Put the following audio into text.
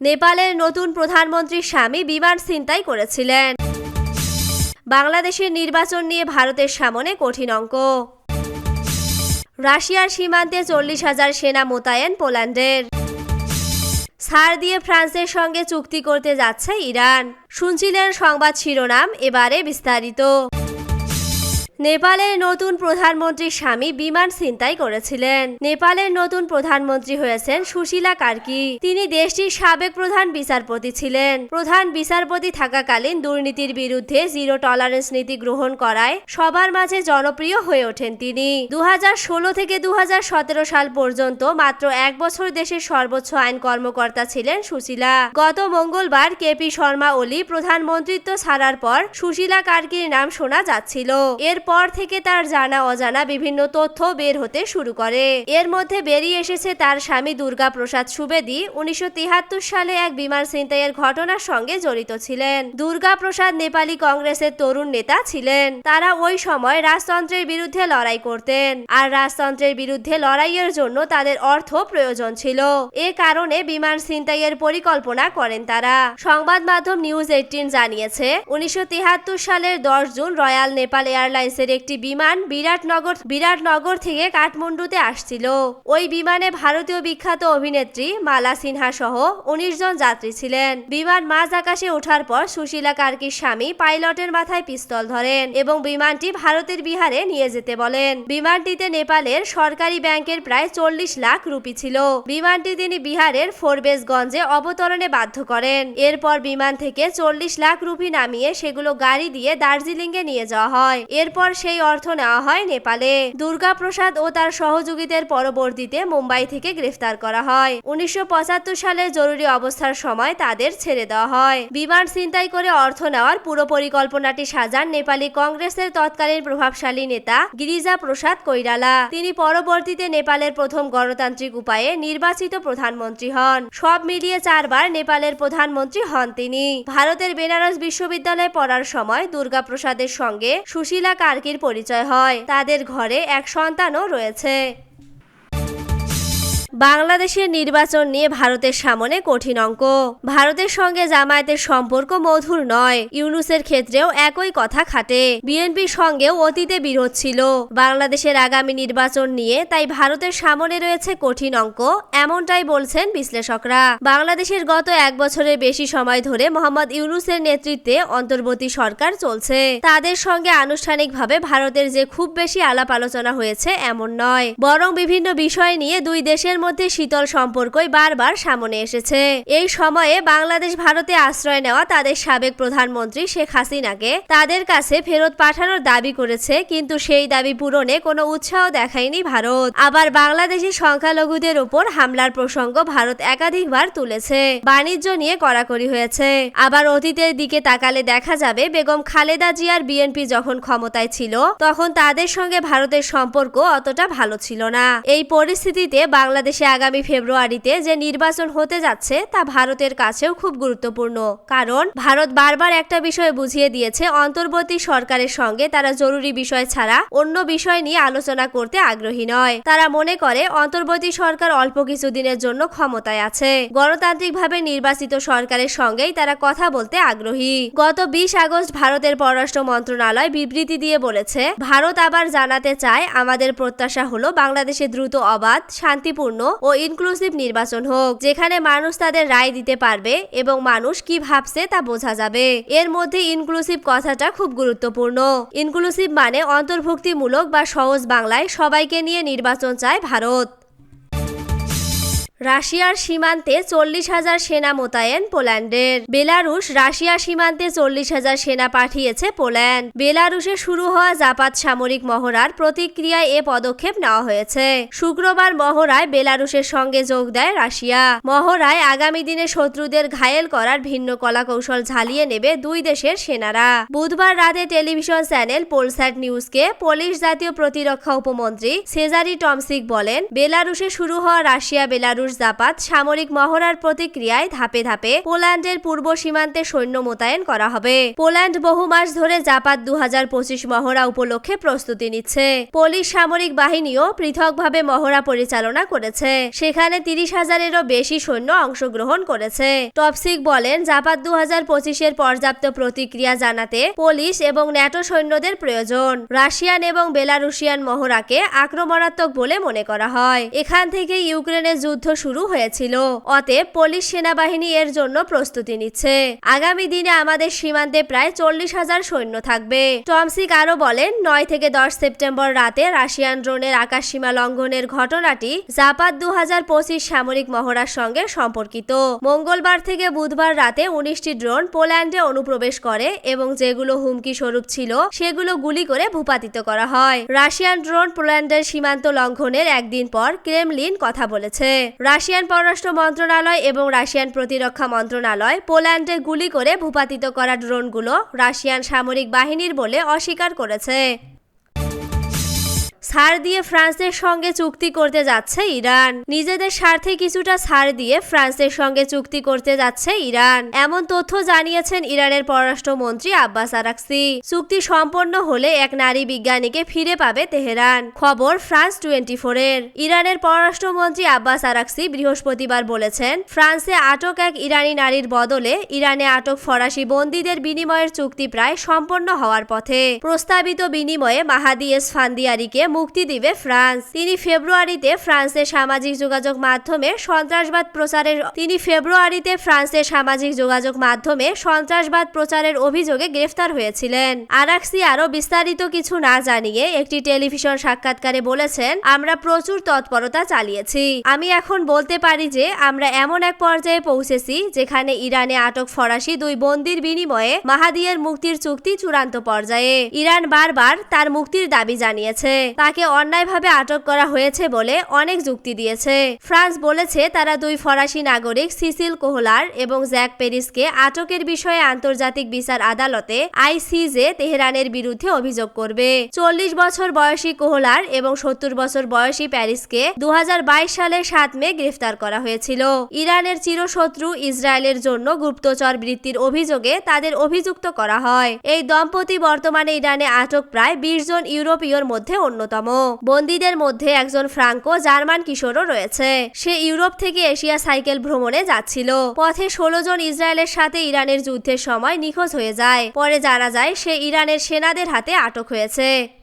নেপালের নতুন প্রধানমন্ত্রীর স্বামী বিমান ছিনতাই করেছিলেন। বাংলাদেশের নির্বাচন নিয়ে ভারতের সামনে কঠিন অঙ্ক। রাশিয়ার সীমান্তে চল্লিশ হাজার সেনা মোতায়েন পোল্যান্ডের। ছাড় দিয়ে ফ্রান্সের সঙ্গে চুক্তি করতে যাচ্ছে ইরান। শুনছিলেন সংবাদ শিরোনাম, এবারে বিস্তারিত। নেপালের নতুন প্রধানমন্ত্রীর স্বামী বিমান ছিনতাই করেছিলেন। নেপালের নতুন প্রধানমন্ত্রী হয়েছেন সুশীলা কার্কি। তিনি দেশটির সাবেক প্রধান বিচারপতি ছিলেন। প্রধান বিচারপতি থাকাকালীন দুর্নীতির বিরুদ্ধে জিরো টলারেন্স নীতি গ্রহণ করায় সবার মাঝে জনপ্রিয় হয়ে ওঠেন তিনি। দু হাজার ষোলো থেকে দু হাজার সতেরো সাল পর্যন্ত মাত্র এক বছর দেশের সর্বোচ্চ আইন কর্মকর্তা ছিলেন সুশীলা। গত মঙ্গলবার কেপি শর্মা ওলি প্রধানমন্ত্রিত্ব ছাড়ার পর সুশীলা কার্কির নাম শোনা যাচ্ছিল। এরপর থেকে তার জানা অজানা বিভিন্ন তথ্য বের হতে শুরু করে। এর মধ্যে বেরিয়ে এসেছে তার স্বামী দুর্গা প্রসাদ সুবেদী। উনিশশো সালে এক বিমান ছিনতাইয়ের ঘটনার সঙ্গে জড়িত ছিলেন। দুর্গা প্রসাদ নেপালি কংগ্রেসের তরুণ নেতা ছিলেন। তারা ওই সময় রাজতন্ত্রের বিরুদ্ধে লড়াই করতেন। আর রাজতন্ত্রের বিরুদ্ধে লড়াইয়ের জন্য তাদের অর্থ প্রয়োজন ছিল। এ কারণে বিমান ছিনতাইয়ের পরিকল্পনা করেন তারা। সংবাদ মাধ্যম নিউজ এইটিন জানিয়েছে, উনিশশো সালের দশ জুন রয়্যাল নেপাল এয়ারলাইন্সের একটি বিমান বিরাটনগর বিরাটনগর থেকে কাঠমান্ডুতে আসছিল। ওই বিমানে ভারতীয় বিখ্যাত অভিনেত্রী মালা সিনহা সহ উনিশ জন যাত্রী ছিলেন। বিমান মাঝ আকাশে ওঠার পর সুশীলা কার্কির স্বামী পাইলটের মাথায় পিস্তল ধরেন এবং বিমানটি ভারতের বিহারে নিয়ে যেতে বলেন। বিমানটিতে নেপালের সরকারি ব্যাংকের প্রায় চল্লিশ লাখ রুপি ছিল। বিমানটি তিনি বিহারের ফোরবেসগঞ্জে অবতরণে বাধ্য করেন। এরপর বিমান থেকে চল্লিশ লাখ রুপি নামিয়ে সেগুলো গাড়ি দিয়ে দার্জিলিংয়ে নিয়ে যাওয়া হয়। এরপর সেই অর্থ নেওয়া হয় নেপালে। দুর্গা প্রসাদ ও তার সহযোগীদের পরবর্তীতে মুম্বাই থেকে গ্রেফতার করা হয়। উনিশশো সালে জরুরি অবস্থার সময় তাদের ছেড়ে দেওয়া হয়। বিমান ছিনতাই করে অর্থ নেওয়ার পুরো পরিকল্পনাটি সাজান নেপালি কংগ্রেসের তৎকালীন প্রভাবশালী নেতা গিরিজা প্রসাদ কৈরালা। তিনি পরবর্তীতে নেপালের প্রথম গণতান্ত্রিক উপায়ে নির্বাচিত প্রধানমন্ত্রী হন। সব মিলিয়ে চারবার নেপালের প্রধানমন্ত্রী হন তিনি। ভারতের বেনারস বিশ্ববিদ্যালয়ে পড়ার সময় দুর্গা প্রসাদের সঙ্গে সুশীলা কার্কির পরিচয় হয়। তাদের ঘরে এক সন্তানও রয়েছে। বাংলাদেশের নির্বাচন নিয়ে ভারতের সামনে কঠিন অঙ্ক। ভারতের সঙ্গে জামায়াতের সম্পর্ক মধুর নয়। ইউনুসের ক্ষেত্রেও একই কথা খাটে। বিএনপির সঙ্গেও অতীতে বিরোধ ছিল। বাংলাদেশের আগামী নির্বাচন নিয়ে তাই ভারতের সামনে রয়েছে কঠিন অঙ্ক, এমনটাই বলছেন বিশ্লেষকরা। বাংলাদেশের গত এক বছরের বেশি সময় ধরে মোহাম্মদ ইউনুসের নেতৃত্বে অন্তর্বর্তী সরকার চলছে। তাদের সঙ্গে আনুষ্ঠানিকভাবে ভারতের যে খুব বেশি আলাপ আলোচনা হয়েছে, এমন নয়। বরং বিভিন্ন বিষয় নিয়ে দুই দেশের মধ্যে শীতল সম্পর্কই বারবার সামনে এসেছে। এই সময়ে বাংলাদেশ ভারতে আশ্রয় নেওয়া তাদের সাবেক প্রধানমন্ত্রী শেখ হাসিনাকে তাদের কাছে ফেরত পাঠানোর দাবি করেছে, কিন্তু সেই দাবি পূরণে কোনো উৎসাহ দেখায়নি ভারত। আবার বাংলাদেশের সংখ্যালঘুদের উপর হামলার প্রসঙ্গ ভারত একাধিকবার তুলেছে। বাণিজ্য নিয়ে কড়াকড়ি হয়েছে। আবার অতীতের দিকে তাকালে দেখা যাবে, বেগম খালেদা জিয়ার বিএনপি যখন ক্ষমতায় ছিল, তখন তাদের সঙ্গে ভারতের সম্পর্ক অতটা ভালো ছিল না। এই পরিস্থিতিতে বাংলাদেশ বাংলাদেশে আগামী ফেব্রুয়ারিতে যে নির্বাচন হতে যাচ্ছে তা ভারতের কাছেও খুব গুরুত্বপূর্ণ। কারণ ভারত বারবার একটা বিষয় বুঝিয়ে দিয়েছে, অন্তর্বর্তী সরকারের সঙ্গে তারা জরুরি বিষয় ছাড়া অন্য বিষয় নিয়ে আলোচনা করতে আগ্রহী নয়। তারা মনে করে, অন্তর্বর্তী সরকার অল্প কিছুদিনের জন্য ক্ষমতায় আছে। গণতান্ত্রিকভাবে নির্বাচিত সরকারের সঙ্গেই তারা কথা বলতে আগ্রহী। গত বিশ আগস্ট ভারতের পররাষ্ট্র মন্ত্রণালয় বিবৃতি দিয়ে বলেছে, ভারত আবার জানাতে চায়, আমাদের প্রত্যাশা হলো বাংলাদেশে দ্রুত অবাধ, শান্তিপূর্ণ ও ইনক্লুসিভ নির্বাচন হোক, যেখানে মানুষ তাদের রায় দিতে পারবে এবং মানুষ কি ভাবছে তা বোঝা যাবে। এর মধ্যে ইনক্লুসিভ কথাটা খুব গুরুত্বপূর্ণ। ইনক্লুসিভ মানে অন্তর্ভুক্তিমূলক বা সহজ বাংলায় সবাইকে নিয়ে নির্বাচন চায় ভারত। রাশিয়ার সীমান্তে চল্লিশ হাজার সেনা মোতায়েন পোল্যান্ডের। বেলারুশ রাশিয়ার সীমান্তে চল্লিশ হাজার সেনা পাঠিয়েছে পোল্যান্ড। বেলারুশে শুরু হওয়া জাপাত সামরিক মহড়ার প্রতিক্রিয়ায় এ পদক্ষেপ নেওয়া হয়েছে। শুক্রবার মহড়ায় বেলারুশের সঙ্গে যোগ দেয় রাশিয়া। মহড়ায় আগামী দিনে শত্রুদের ঘায়েল করার ভিন্ন কলাকৌশল ঝালিয়ে নেবে দুই দেশের সেনারা। বুধবার রাতে টেলিভিশন চ্যানেল পোলস্যাট নিউজকে পোলিশ জাতীয় প্রতিরক্ষা উপমন্ত্রী সেজারি টমসিক বলেন, বেলারুশে শুরু হওয়া রাশিয়া বেলারুশ বেলারুশ জাপাত সামরিক মহড়ার প্রতিক্রিয়ায় ধাপে ধাপে পোল্যান্ডের পূর্ব সীমান্তে সৈন্য মোতায়েন করা হবে। পোল্যান্ড বহু মাস ধরে জাপাত দু মহড়া উপলক্ষে প্রস্তুতি নিচ্ছে। পোলিশ সামরিক বাহিনীও পৃথকভাবে মহড়া পরিচালনা করেছে। সেখানে তিরিশ হাজারেরও বেশি সৈন্য অংশগ্রহণ করেছে। টপসিক বলেন জাপাত দু হাজার পঁচিশের পর্যাপ্ত প্রতিক্রিয়া জানাতে পুলিশ এবং ন্যাটো সৈন্যদের প্রয়োজন। রাশিয়ান এবং বেলারুশিয়ান মহড়াকে আক্রমণাত্মক বলে মনে করা হয়। এখান থেকে ইউক্রেনের যুদ্ধ শুরু হয়েছিল। অতএব পুলিশ সেনাবাহিনী এর জন্য প্রস্তুতি নিচ্ছে। আগামী দিনে আমাদের সীমান্তে প্রায় চল্লিশ হাজার সৈন্য থাকবে। টমসিক আরও বলেন, নয় থেকে দশ সেপ্টেম্বর রাতে রাশিয়ান ড্রোনের আকাশ সীমা লঙ্ঘনের ঘটনাটি জাপাত দু হাজার পঁচিশ সামরিক মহড়ার সঙ্গে সম্পর্কিত। মঙ্গলবার থেকে বুধবার রাতে উনিশটি ড্রোন পোল্যান্ডে অনুপ্রবেশ করে এবং যেগুলো হুমকি স্বরূপ ছিল, সেগুলো গুলি করে ভূপাতিত করা হয়। রাশিয়ান ড্রোন পোল্যান্ডের সীমান্ত লঙ্ঘনের একদিন পর ক্রেমলিন কথা বলেছে। রাশিয়ান পররাষ্ট্র মন্ত্রণালয় এবং রাশিয়ান প্রতিরক্ষা মন্ত্রণালয় পোল্যান্ডে গুলি করে ভূপাতিত করা ড্রোনগুলো রাশিয়ান সামরিক বাহিনীর বলে অস্বীকার করেছে। ছাড় দিয়ে ফ্রান্সের সঙ্গে চুক্তি করতে যাচ্ছে ইরান। নিজেদের স্বার্থে কিছুটা ছাড় দিয়ে ফ্রান্সের সঙ্গে চুক্তি করতে যাচ্ছে ইরান। এমন তথ্য জানিয়েছেন ইরানের পররাষ্ট্রমন্ত্রী আব্বাস আরাকসি। চুক্তি সম্পন্ন হলে এক নারী বিজ্ঞানীকে ফিরে পাবে তেহরান। খবর ফ্রান্স টোয়েন্টি এর ইরানের পররাষ্ট্রমন্ত্রী আব্বাস আরাকসি বৃহস্পতিবার বলেছেন, ফ্রান্সে আটক এক ইরানি নারীর বদলে ইরানে আটক ফরাসি বন্দীদের বিনিময়ের চুক্তি প্রায় সম্পন্ন হওয়ার পথে। প্রস্তাবিত বিনিময়ে মাহাদি এস ফান্দিয়ারিকে মুক্তি দিবে ফ্রান্স। তিনি ফেব্রুয়ারিতে ফ্রান্সের সামাজিক যোগাযোগ মাধ্যমে সন্ত্রাসবাদ প্রচারের তিনি ফেব্রুয়ারিতে ফ্রান্সের সামাজিক যোগাযোগ মাধ্যমে সন্ত্রাসবাদ প্রচারের অভিযোগে গ্রেফতার হয়েছিলেন। আরাক্সি আরও বিস্তারিত কিছু না জানিয়ে একটি টেলিভিশন সাক্ষাৎকারে বলেছেন, আমরা প্রচুর তৎপরতা চালিয়েছি। আমি এখন বলতে পারি যে, আমরা এমন এক পর্যায়ে পৌঁছেছি যেখানে ইরানে আটক ফরাসি দুই বন্দির বিনিময়ে মাহাদিয়ের মুক্তির চুক্তি চূড়ান্ত পর্যায়ে। ইরান বারবার তার মুক্তির দাবি জানিয়েছে। তাকে অন্যায়ভাবে আটক করা হয়েছে বলে অনেক যুক্তি দিয়েছে। ফ্রান্স বলেছে তারা দুই ফরাসি নাগরিক সিসিল কোহলার এবং জ্যাক পেরিসকে আটকের বিষয়ে আন্তর্জাতিক বিচার আদালতে আইসিজে তেহরানের বিরুদ্ধে অভিযোগ করবে। চল্লিশ বছর বয়সী কোহলার এবং সত্তর বছর বয়সী প্যারিসকে দু হাজার বাইশ সালের সাত মে গ্রেফতার করা হয়েছিল। ইরানের চিরশত্রু ইসরায়েলের জন্য গুপ্তচর বৃত্তির অভিযোগে তাদের অভিযুক্ত করা হয়। এই দম্পতি বর্তমানে ইরানে আটক প্রায় বিশ জন ইউরোপীয়র মধ্যে অন্যতম। বন্দীদের মধ্যে একজন ফ্রাঙ্কো জার্মান কিশোরও রয়েছে। সে ইউরোপ থেকে এশিয়া সাইকেল ভ্রমণে যাচ্ছিল। পথে ষোলো জন ইসরায়েলের সাথে ইরানের যুদ্ধের সময় নিখোঁজ হয়ে যায়। পরে জানা যায়, সে ইরানের সেনাদের হাতে আটক হয়েছে।